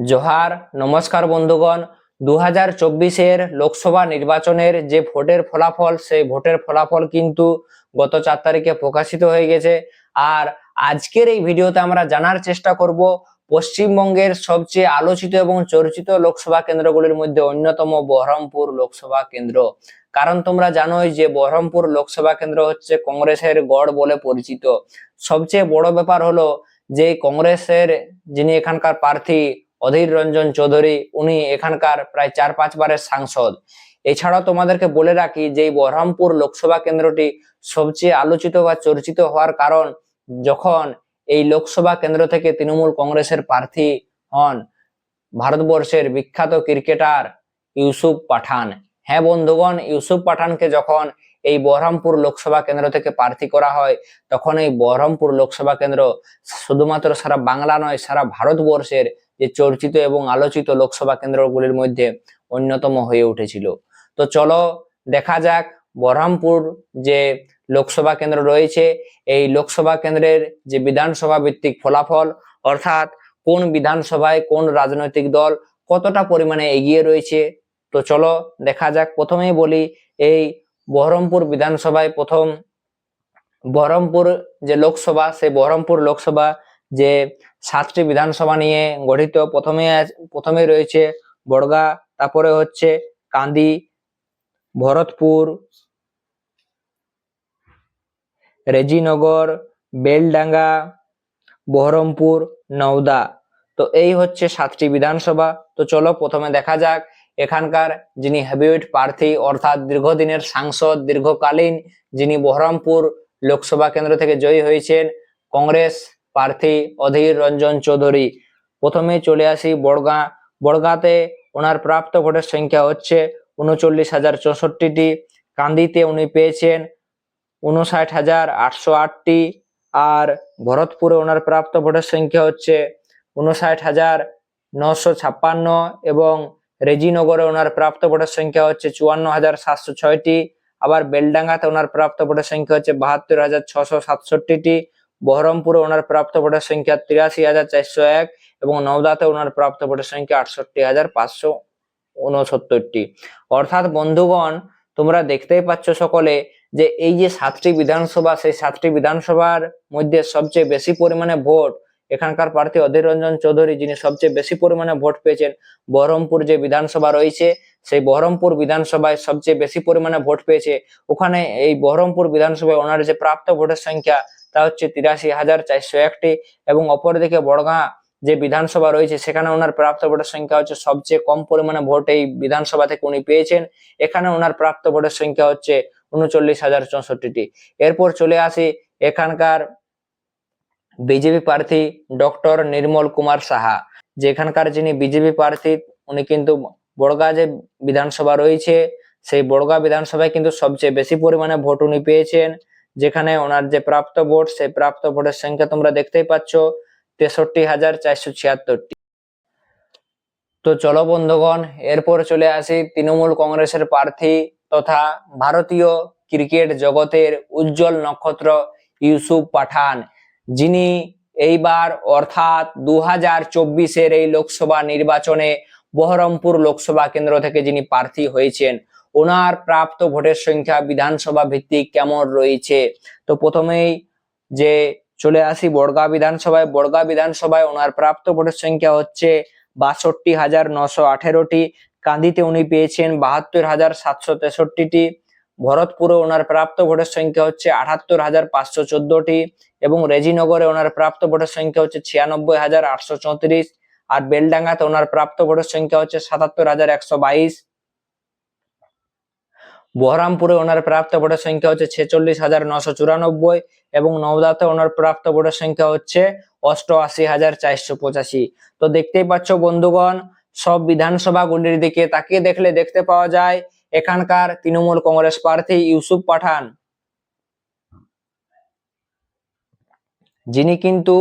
জোহার, নমস্কার বন্ধুগণ। দু হাজার চব্বিশের লোকসভা নির্বাচনের যে ভোটের ফলাফল, সেই ভোটের ফলাফল কিন্তু গত চার তারিখে প্রকাশিত হয়ে গেছে। আর আজকের এই ভিডিওতে আমরা জানার চেষ্টা করব পশ্চিমবঙ্গের সবচেয়ে আলোচিত এবং চর্চিত লোকসভা কেন্দ্রগুলির মধ্যে অন্যতম বহরমপুর লোকসভা কেন্দ্র। কারণ তোমরা জানোই যে বহরমপুর লোকসভা কেন্দ্র হচ্ছে কংগ্রেসের গড় বলে পরিচিত। সবচেয়ে বড় ব্যাপার হলো যে কংগ্রেসের যিনি এখানকার প্রার্থী অধীর রঞ্জন চৌধুরী, উনি এখানকার প্রায় চার পাঁচবারের সাংসদ। এছাড়াও তোমাদেরকে বলে রাখি যে এই বহরমপুর লোকসভা কেন্দ্রটি সবচেয়ে আলোচিত বা চর্চিত হওয়ার কারণ, যখন এই লোকসভা কেন্দ্র থেকে তৃণমূল কংগ্রেসের প্রার্থী হন ভারতবর্ষের বিখ্যাত ক্রিকেটার ইউসুফ পাঠান। হ্যাঁ বন্ধুগণ, ইউসুফ পাঠানকে যখন এই বহরমপুর লোকসভা কেন্দ্র থেকে প্রার্থী করা হয়, তখন এই বহরমপুর লোকসভা কেন্দ্র শুধুমাত্র সারা বাংলা নয়, সারা ভারতবর্ষের যে চর্চিত এবং আলোচিত লোকসভা কেন্দ্রগুলির মধ্যে অন্যতম হয়ে উঠেছিল। তো চলো দেখা যাক বহরমপুর যে লোকসভা কেন্দ্র রয়েছে, এই লোকসভা কেন্দ্রের যে বিধানসভা ভিত্তিক ফলাফল, অর্থাৎ কোন বিধানসভায় কোন রাজনৈতিক দল কতটা পরিমাণে এগিয়ে রয়েছে। তো চলো দেখা যাক, প্রথমেই বলি এই বহরমপুর বিধানসভায় প্রথম বহরমপুর যে লোকসভা, সেই বহরমপুর লোকসভা যে সাতটি বিধানসভা নিয়ে গঠিত। প্রথমে প্রথমে রয়েছে বড়গা, তারপরে হচ্ছে কান্দি, ভরতপুর, রেজিনগর, বেলডাঙ্গা, বহরমপুর, নওদা। তো এই হচ্ছে সাতটি বিধানসভা। তো চলো প্রথমে দেখা যাক এখানকার যিনি হেভিওয়েট প্রার্থী, অর্থাৎ দীর্ঘদিনের সাংসদ, দীর্ঘকালীন যিনি বহরমপুর লোকসভা কেন্দ্র থেকে জয়ী হয়েছেন, কংগ্রেস প্রার্থী অধীর রঞ্জন চৌধুরী। প্রথমে চলে আসি বড়গাঁ। বড়গাঁতে ওনার প্রাপ্ত ভোটের সংখ্যা হচ্ছে উনচল্লিশ হাজার চৌষট্টিটি। কান্দিতে উনি পেয়েছেন উনষাট হাজার আটশো আটটি। আর ভরতপুরে ওনার প্রাপ্ত ভোটের সংখ্যা হচ্ছে উনষাট হাজার নশো ছাপ্পান্ন এবং রেজিনগরে ওনার প্রাপ্ত ভোটের সংখ্যা হচ্ছে চুয়ান্ন হাজার সাতশো ছয়টি। আবার বেলডাঙ্গাতে ওনার প্রাপ্ত ভোটের সংখ্যা হচ্ছে বাহাত্তর হাজার ছশো সাতষট্টিটি। বহরমপুরে ওনার প্রাপ্ত ভোটের সংখ্যা তিরাশি হাজার চারশো এক এবং নওদাতে ওনার প্রাপ্ত ভোটের সংখ্যা আটষট্টি হাজার পাঁচশো উনসত্তরটি। অর্থাৎ বন্ধুগণ, তোমরা দেখতেই পাচ্ছ সকলে যে এই যে সাতটি বিধানসভা, সেই সাতটি বিধানসভার মধ্যে সবচেয়ে বেশি পরিমাণে ভোট এখানকার প্রার্থী অধীর রঞ্জন চৌধুরী, যিনি সবচেয়ে বেশি পরিমাণে ভোট পেয়েছেন, বহরমপুর যে বিধানসভা রয়েছে, সেই বহরমপুর বিধানসভায় সবচেয়ে বেশি পরিমাণে ভোট পেয়েছে। ওখানে এই বহরমপুর বিধানসভায় ওনার যে প্রাপ্ত ভোটের সংখ্যা তা হচ্ছে তিরাশি হাজার চারশো একটি এবং অপরদিকে বড়গাঁ যে বিধানসভা রয়েছে, সেখানে ওনার প্রাপ্ত ভোটের সংখ্যা হচ্ছে সবচেয়ে কম পরিমাণে ভোট এই বিধানসভা থেকে উনি পেয়েছেন। এখানে ওনার প্রাপ্ত ভোটের সংখ্যা হচ্ছে উনচল্লিশ হাজার চৌষট্টিটি। এরপর চলে আসি এখানকার বিজেপি প্রার্থী ডক্টর নির্মল কুমার সাহা যে এখানকার যিনি বিজেপি প্রার্থী, উনি কিন্তু বড়গা যে বিধানসভা রয়েছে, সেই বড়গা বিধানসভায় কিন্তু সবচেয়ে বেশি পরিমাণে ভোট উনি পেয়েছেন। যেখানে ওনার যে প্রাপ্ত ভোট, সেই প্রাপ্ত ভোটের সংখ্যা তোমরা দেখতেই পাচ্ছ, তেষট্টি হাজার চারশো ছিয়াত্তরটি। তো চলো বন্ধুগণ, এরপর চলে আসি তৃণমূল কংগ্রেসের প্রার্থী তথা ভারতীয় ক্রিকেট জগতের উজ্জ্বল নক্ষত্র ইউসুফ পাঠান। যিনি এইবার অর্থাৎ দু হাজার চব্বিশের এই লোকসভা নির্বাচনে বহরমপুর লোকসভা কেন্দ্র থেকে যিনি প্রার্থী হয়েছেন ওনার প্রাপ্ত ভোটের সংখ্যা বিধানসভা ভিত্তিক কেমন রয়েছে? তো প্রথমেই যে চলে আসি বড়গা বিধানসভায় বড়গা বিধানসভায় ওনার প্রাপ্ত ভোটের সংখ্যা হচ্ছে বাষট্টি হাজার নশো আঠেরোটি। কান্দিতে উনি পেয়েছেন বাহাত্তর হাজার সাতশো তেষট্টিটি। ভরতপুরে ওনার প্রাপ্ত ভোটের সংখ্যা হচ্ছে আটাত্তর হাজার পাঁচশো চোদ্দটি এবং রেজিনগরে ওনার প্রাপ্ত ভোটের সংখ্যা হচ্ছে ছিয়ানব্বই হাজার আটশো চৌত্রিশ। আর বেলডাঙ্গাতে ওনার প্রাপ্ত ভোটের সংখ্যা হচ্ছে সাতাত্তর হাজার একশো বাইশ। বহরামপুরে ওনার প্রাপ্ত ভোটের সংখ্যা হচ্ছে ছেচল্লিশ হাজার নশো চুরানব্বই এবং নওদাতে ওনার প্রাপ্ত ভোটের সংখ্যা হচ্ছে অষ্টআশি হাজার চারশো পঁচাশি। তো দেখতেই পাচ্ছ বন্ধুগণ, সব বিধানসভাগুলির দিকে তাকিয়ে দেখলে দেখতে পাওয়া যায়, এখানকার তৃণমূল কংগ্রেস প্রার্থী ইউসুফ পাঠান। যিনি কিন্তু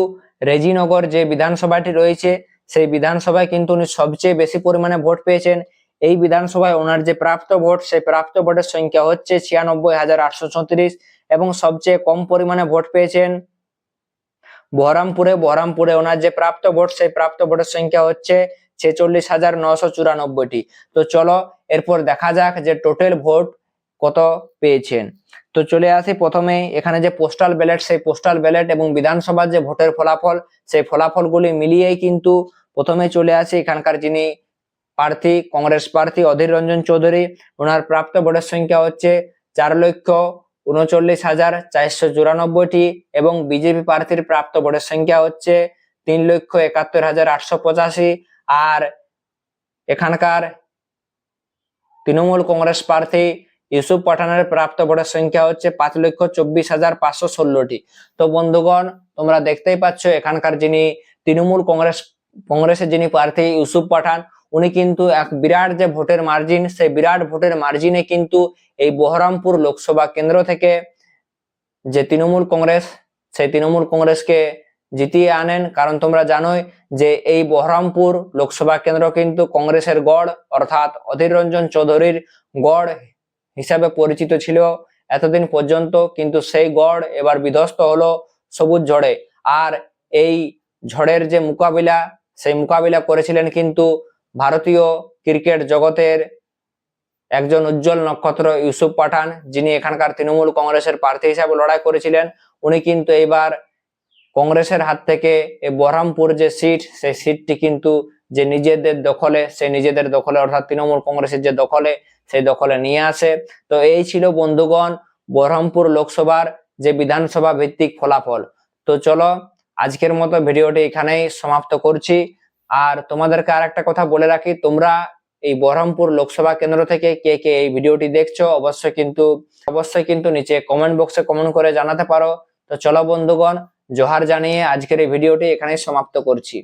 রেজিনগর যে বিধানসভাটি রয়েছে, সেই বিধানসভায় কিন্তু উনি সবচেয়ে বেশি পরিমাণে ভোট পেয়েছেন। এই বিধানসভায় ওনার যে প্রাপ্ত ভোট, সেই প্রাপ্ত ভোটের সংখ্যা হচ্ছে ছিয়ানব্বই হাজার আটশো ছত্রিশ এবং সবচেয়ে কম পরিমাণে ভোট পেয়েছেন বহরমপুরে। বহরমপুরে ওনার যে প্রাপ্ত ভোট, সেই প্রাপ্ত ভোটের সংখ্যা হচ্ছে ছেচল্লিশ হাজার নশো চুরানব্বইটি। তো চলো এরপর দেখা যাক যে টোটাল ভোট কত পেয়েছেন। তো চলে আসি প্রথমে, এখানে যে পোস্টাল ব্যালট, সেই পোস্টাল ব্যালট এবং বিধানসভার যে ভোটের ফলাফল, সেই ফলাফলগুলি মিলিয়েই কিন্তু প্রথমে চলে আসি এখানকার যিনি প্রার্থী, কংগ্রেস প্রার্থী অধীর রঞ্জন চৌধুরী। ওনার প্রাপ্ত ভোটের সংখ্যা হচ্ছে চার লক্ষ উনচল্লিশ হাজার চারশো চুরানব্বইটি এবং বিজেপি প্রার্থীর প্রাপ্ত ভোটের সংখ্যা হচ্ছে তিন লক্ষ একাত্তর হাজার আটশো পঁচাশি। আর এখানকার তৃণমূল কংগ্রেস প্রার্থী ইউসুফ পাঠানের প্রাপ্ত ভোটের সংখ্যা হচ্ছে পাঁচ লক্ষ চব্বিশ হাজার পাঁচশো ষোলোটি। তো বন্ধুগণ, তোমরা দেখতেই পাচ্ছ এখানকার যিনি তৃণমূল কংগ্রেস, কংগ্রেসের যিনি প্রার্থী ইউসুফ পাঠান উনি কিন্তু এক বিরাট যে ভোটের মার্জিন সেই বিরাট ভোটের মার্জিনে কিন্তু এই বহরমপুর লোকসভা কেন্দ্র থেকে যে তৃণমূল কংগ্রেস, সেই তৃণমূল কংগ্রেসকে জিতিয়ে আনেন। কারণ তোমরা জানোই যে এই বহরমপুর লোকসভা কেন্দ্র কিন্তু কংগ্রেসের গড়, অর্থাৎ অধীর রঞ্জন চৌধুরীর গড় হিসাবে পরিচিত ছিল এতদিন পর্যন্ত। কিন্তু সেই গড় এবার বিধ্বস্ত হলো সবুজ ঝড়ে। আর এই ঝড়ের যে মোকাবিলা, সেই মোকাবিলা করেছিলেন কিন্তু ভারতীয় ক্রিকেট জগতের একজন উজ্জ্বল নক্ষত্র ইউসুফ পাঠান, যিনি এখানকার তৃণমূল কংগ্রেসের প্রার্থী হিসাবে লড়াই করেছিলেন। উনি কিন্তু এবার কংগ্রেসের হাত থেকে এই বহরমপুর যে সিট, সেই সিটটি কিন্তু যে নিজেদের দখলে, সেই নিজেদের দখলে, অর্থাৎ তৃণমূল কংগ্রেসের যে দখলে, সেই দখলে নিয়ে আসে। তো এই ছিল বন্ধুগণ, বহরমপুর লোকসভার যে বিধানসভা ভিত্তিক ফলাফল। তো চলো, আজকের মতো ভিডিওটি এখানেই সমাপ্ত করছি। আর তোমাদেরকে আর একটা কথা বলে রাখি, তোমরা এই বহরমপুর লোকসভা কেন্দ্র থেকে কে কে এই ভিডিওটি দেখছ, অবশ্যই কিন্তু অবশ্যই কিন্তু নিচে কমেন্ট বক্সে কমেন্ট করে জানাতে পারো। তো চলো বন্ধুগণ, জোহার জানিয়ে আজকের এই ভিডিওটি এখানেই সমাপ্ত করছি।